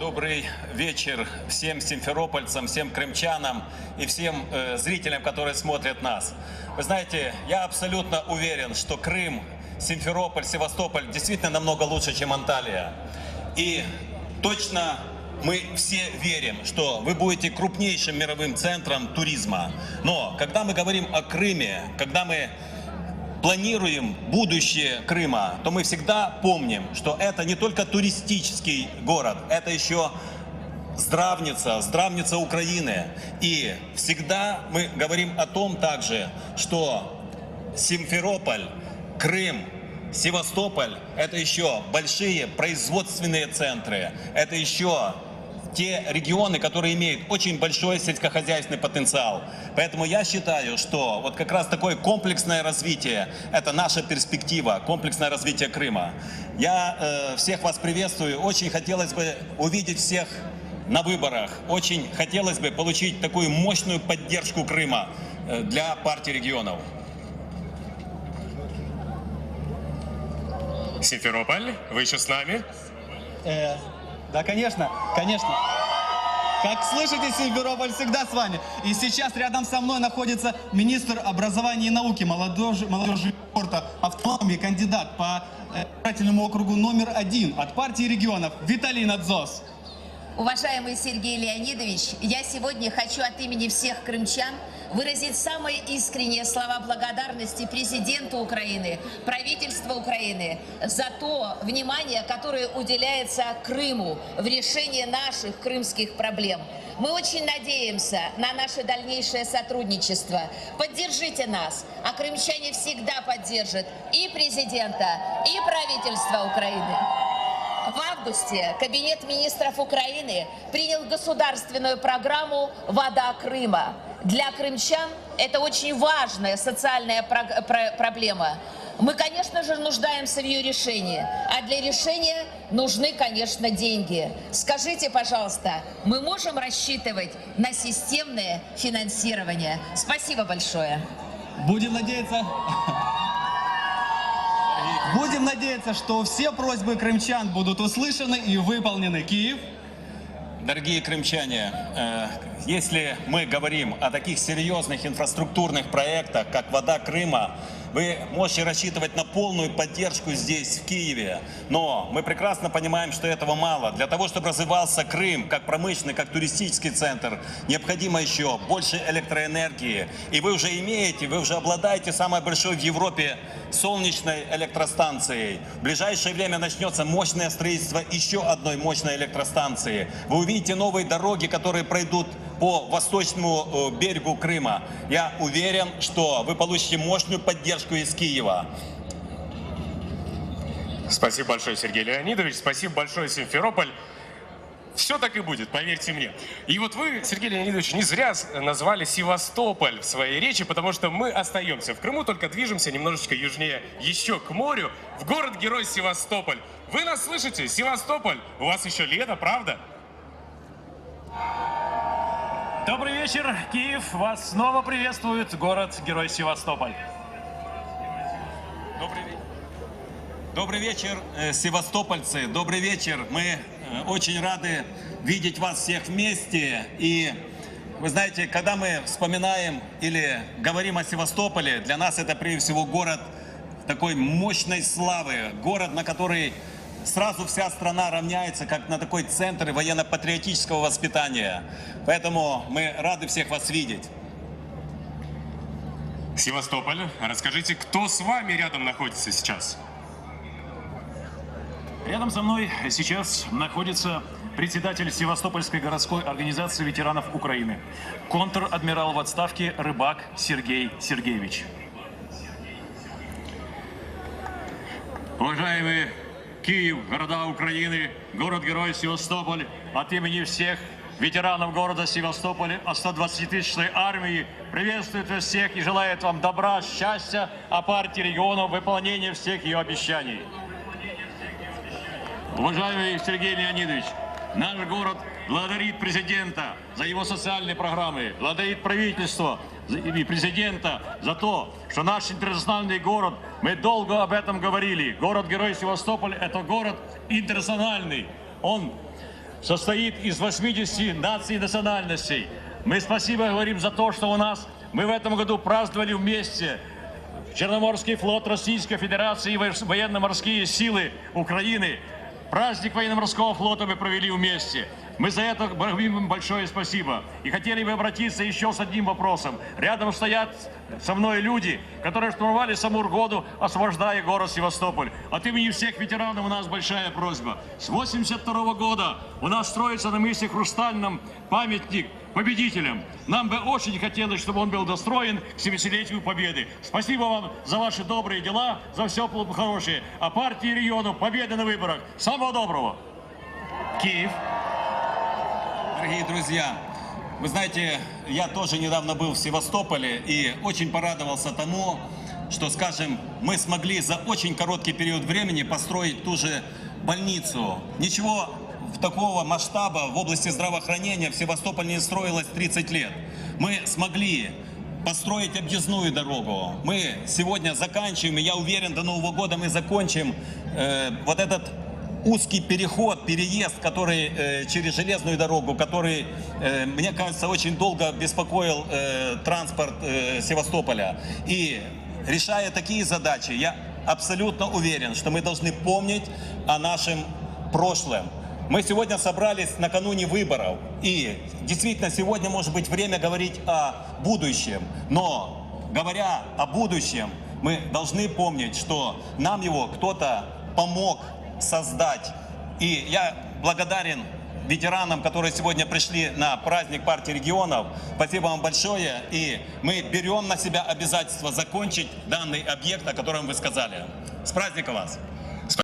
Добрый вечер всем симферопольцам, всем крымчанам и всем э, зрителям, которые смотрят нас. Вы знаете, я абсолютно уверен, что Крым, Симферополь, Севастополь действительно намного лучше, чем Анталия. И точно мы все верим, что вы будете крупнейшим мировым центром туризма. Но когда мы говорим о Крыме, когда мы планируем будущее Крыма, то мы всегда помним, что это не только туристический город, это еще здравница, здравница Украины. И всегда мы говорим о том также, что Симферополь, Крым, Севастополь – это еще большие производственные центры, это еще те регионы, которые имеют очень большой сельскохозяйственный потенциал. Поэтому я считаю, что вот как раз такое комплексное развитие – это наша перспектива, комплексное развитие Крыма. Я э, всех вас приветствую. Очень хотелось бы увидеть всех на выборах. Очень хотелось бы получить такую мощную поддержку Крыма э, для партии регионов. Симферополь, вы еще с нами? Да, конечно, конечно. Как слышите, Симферополь всегда с вами. И сейчас рядом со мной находится министр образования и науки, молодежи, молодежи спорта, автономии, кандидат по э, избирательному округу номер один от партии регионов Виталий Надзос. Уважаемый Сергей Леонидович, я сегодня хочу от имени всех крымчан выразить самые искренние слова благодарности президенту Украины, правительству Украины за то внимание, которое уделяется Крыму в решении наших крымских проблем. Мы очень надеемся на наше дальнейшее сотрудничество. Поддержите нас, а крымчане всегда поддержат и президента, и правительство Украины. В августе Кабинет министров Украины принял государственную программу «Вода Крыма». Для крымчан это очень важная социальная про- про- проблема. Мы, конечно же, нуждаемся в ее решении, а для решения нужны, конечно, деньги. Скажите, пожалуйста, мы можем рассчитывать на системное финансирование? Спасибо большое. Будем надеяться... Будем надеяться, что все просьбы крымчан будут услышаны и выполнены. Киев. Дорогие крымчане, э, если мы говорим о таких серьезных инфраструктурных проектах, как «Вода Крыма», вы можете рассчитывать на полную поддержку здесь, в Киеве. Но мы прекрасно понимаем, что этого мало. Для того, чтобы развивался Крым как промышленный, как туристический центр, необходимо еще больше электроэнергии. И вы уже имеете, вы уже обладаете самой большой в Европе солнечной электростанцией. В ближайшее время начнется мощное строительство еще одной мощной электростанции. Вы увидите новые дороги, которые пройдут по восточному э, берегу Крыма. Я уверен, что вы получите мощную поддержку из Киева. Спасибо большое, Сергей Леонидович. Спасибо большое, Симферополь. Все так и будет, поверьте мне. И вот вы, Сергей Леонидович, не зря назвали Севастополь в своей речи, потому что мы остаемся в Крыму, только движемся немножечко южнее, еще к морю, в город-герой Севастополь. Вы нас слышите? Севастополь, у вас еще лето, правда? Добрый вечер, Киев. Вас снова приветствует город-герой Севастополь. Добрый, Добрый вечер, э, севастопольцы. Добрый вечер. Мы э, очень рады видеть вас всех вместе. И вы знаете, когда мы вспоминаем или говорим о Севастополе, для нас это прежде всего город такой мощной славы, город, на который сразу вся страна равняется, как на такой центр военно-патриотического воспитания. Поэтому мы рады всех вас видеть. Севастополь, расскажите, кто с вами рядом находится сейчас? Рядом со мной сейчас находится председатель Севастопольской городской организации ветеранов Украины, контр-адмирал в отставке Рыбак Сергей Сергеевич. Уважаемые Киев, города Украины, город-герой Севастополь, от имени всех ветеранов города Севастополя, от 120-тысячной армии, приветствует вас всех и желает вам добра, счастья, а партии регионов выполнения всех ее обещаний. Уважаемый Сергей Леонидович, наш город благодарит президента за его социальные программы, благодарит правительство и президента за то, что наш интернациональный город, мы долго об этом говорили, город-герой Севастополь – это город интернациональный. Он состоит из 80 наций и национальностей. Мы спасибо говорим за то, что у нас мы в этом году праздновали вместе Черноморский флот Российской Федерации и военно-морские силы Украины. Праздник военно-морского флота мы провели вместе. Мы за это говорим им большое спасибо. И хотели бы обратиться еще с одним вопросом. Рядом стоят со мной люди, которые штурмовали Самургоду, освобождая город Севастополь. От имени всех ветеранов у нас большая просьба. С 82 года у нас строится на мысе Хрустальном памятник победителям. Нам бы очень хотелось, чтобы он был достроен к 70-летию Победы. Спасибо вам за ваши добрые дела, за все хорошее. А партии регионов победы на выборах. Самого доброго! Киев. Дорогие друзья, вы знаете, я тоже недавно был в Севастополе и очень порадовался тому, что, скажем, мы смогли за очень короткий период времени построить ту же больницу. Ничего такого масштаба в области здравоохранения в Севастополе не строилось 30 лет. Мы смогли построить объездную дорогу. Мы сегодня заканчиваем, и я уверен, до Нового года мы закончим э, вот этот узкий переход, переезд, который э, через железную дорогу, который, э, мне кажется, очень долго беспокоил э, транспорт э, Севастополя. И решая такие задачи, я абсолютно уверен, что мы должны помнить о нашем прошлом. Мы сегодня собрались накануне выборов, и действительно сегодня может быть время говорить о будущем, но говоря о будущем, мы должны помнить, что нам его кто-то помог создать. И я благодарен ветеранам, которые сегодня пришли на праздник партии регионов. Спасибо вам большое. И мы берем на себя обязательство закончить данный объект, о котором вы сказали. С праздником вас!